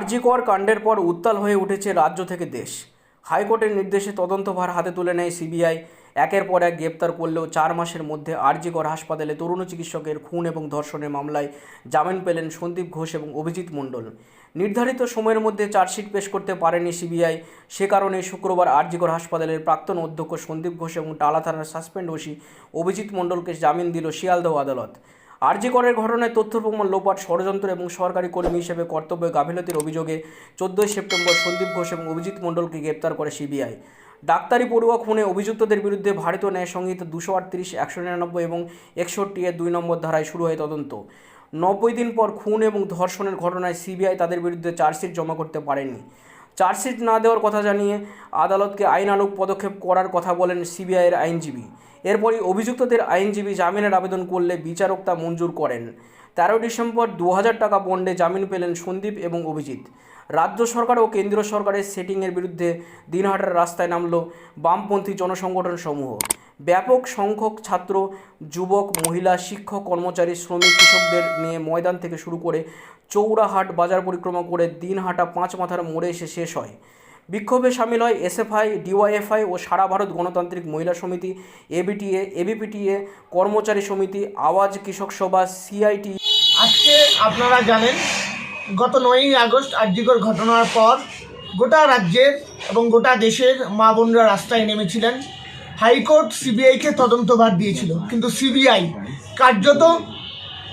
আরজিকর কাণ্ডের পর উত্তাল হয়ে উঠেছে রাজ্য থেকে দেশ। হাইকোর্টের নির্দেশে তদন্তভার হাতে তুলে নেয় সিবিআই। একের পর এক গ্রেপ্তার করলেও চার মাসের মধ্যে আরজিকর হাসপাতালে তরুণ চিকিৎসকের খুন এবং ধর্ষণের মামলায় জামিন পেলেন সন্দীপ ঘোষ এবং অভিজিৎ মণ্ডল। নির্ধারিত সময়ের মধ্যে চার্জশিট পেশ করতে পারেনি সিবিআই। সে কারণে শুক্রবার আরজিকর হাসপাতালের প্রাক্তন অধ্যক্ষ সন্দীপ ঘোষ এবং টালা থানার সাসপেন্ড ওসি অভিজিৎ মণ্ডলকে জামিন দিল শিয়ালদহ আদালত। আরজিকরের ঘটনায় তথ্য প্রমাণ লোপাট ষড়যন্ত্র এবং সরকারি কর্মী হিসেবে কর্তব্য গাফিলতির অভিযোগে চোদ্দোই সেপ্টেম্বর সন্দীপ ঘোষ এবং অভিজিৎ মণ্ডলকে গ্রেপ্তার করে সিবিআই। ডাক্তারি পড়ুয়া খুনে অভিযুক্তদের বিরুদ্ধে ভারতীয় ন্যায় সংহিতা দুশো আটত্রিশ, একশো নিরানব্বই এবং একষট্টি এর দুই নম্বর ধারায় শুরু হয় তদন্ত। নব্বই দিন পর খুন এবং ধর্ষণের ঘটনায় সিবিআই তাদের বিরুদ্ধে চার্জশিট জমা করতে পারেনি। চার্জশিট না দেওয়ার কথা জানিয়ে আদালতকে আইনানুগ পদক্ষেপ করার কথা বলেন সিবিআইয়ের আইনজীবী। এরপরই অভিযুক্তদের আইনজীবী জামিনের আবেদন করলে বিচারক তা মঞ্জুর করেন। তেরো ডিসেম্বর দু হাজার টাকা বন্ডে জামিন পেলেন সন্দীপ এবং অভিজিৎ। রাজ্য সরকার ও কেন্দ্রীয় সরকারের সেটিংয়ের বিরুদ্ধে দিনহাটার রাস্তায় নামল বামপন্থী জনসংগঠন সমূহ ব্যাপক সংখ্যক ছাত্র, যুবক, মহিলা, শিক্ষক, কর্মচারী, শ্রমিক, কৃষকদের নিয়ে ময়দান থেকে শুরু করে চৌরাহাট বাজার পরিক্রমা করে দিনহাটা পাঁচ মাথার মোড়ে এসে শেষ হয়। বিক্ষোভে সামিল হয় এসএফআই ডিওয়াইএফআই ও সারা ভারত গণতান্ত্রিক মহিলা সমিতি এবিটিএ এবিপিটিএ কর্মচারী সমিতি আওয়াজ কৃষক সভা সিআইটি। আজকে আপনারা জানেন গত নয়ই আগস্ট আর্যিকর ঘটনার পর গোটা রাজ্যের এবং গোটা দেশের মা বোনরা রাস্তায় নেমেছিলেন। হাইকোর্ট সিবিআইকে তদন্তভার দিয়েছিল কিন্তু সিবিআই কার্যত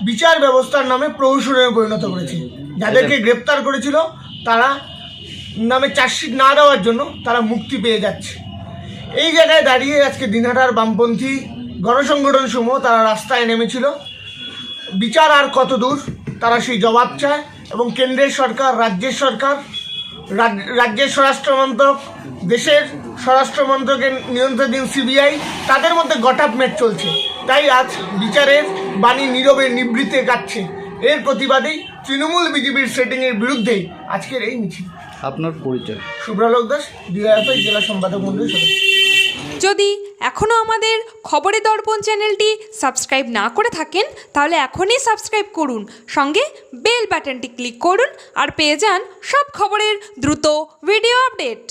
বিচার ব্যবস্থার নামে প্রহসনে পরিণত করেছে। যাদেরকে গ্রেপ্তার করেছিল তারা নামে চার্জশিট না দেওয়ার জন্য তারা মুক্তি পেয়ে যাচ্ছে। এই জায়গায় দাঁড়িয়ে আজকে দিনহাটার বামপন্থী গণসংগঠন সমূহ তারা রাস্তায় নেমেছিল। বিচার আর কত দূর, তারা সেই জবাব চায় এবং কেন্দ্রের সরকার, রাজ্যের সরকার, রাজ- রাজ্যের স্বরাষ্ট্রমন্ত্রক, দেশের স্বরাষ্ট্রমন্ত্রকের নিয়ন্ত্রণাধীন সিবিআই, তাদের মধ্যে গটাপমেট চলছে। তাই আজ বিচারের বাণী নীরবে নিবৃত্তে কাটছে এর প্রতিবাদেই তৃণমূল বিজেপির সেটিংয়ের বিরুদ্ধেই আজকের এই মিছিল। আপনার পরিচয়। শুভ্রালোক দাস ডিআইএফআই জেলা সম্পাদক মন্ডলী সদস্য। যদি এখনও আমাদের খবরে দর্পণ চ্যানেলটি সাবস্ক্রাইব না করে থাকেন তাহলে এখনই সাবস্ক্রাইব করুন সঙ্গে বেল বাটনটি ক্লিক করুন আর পেয়ে যান সব খবরের দ্রুত ভিডিও আপডেট।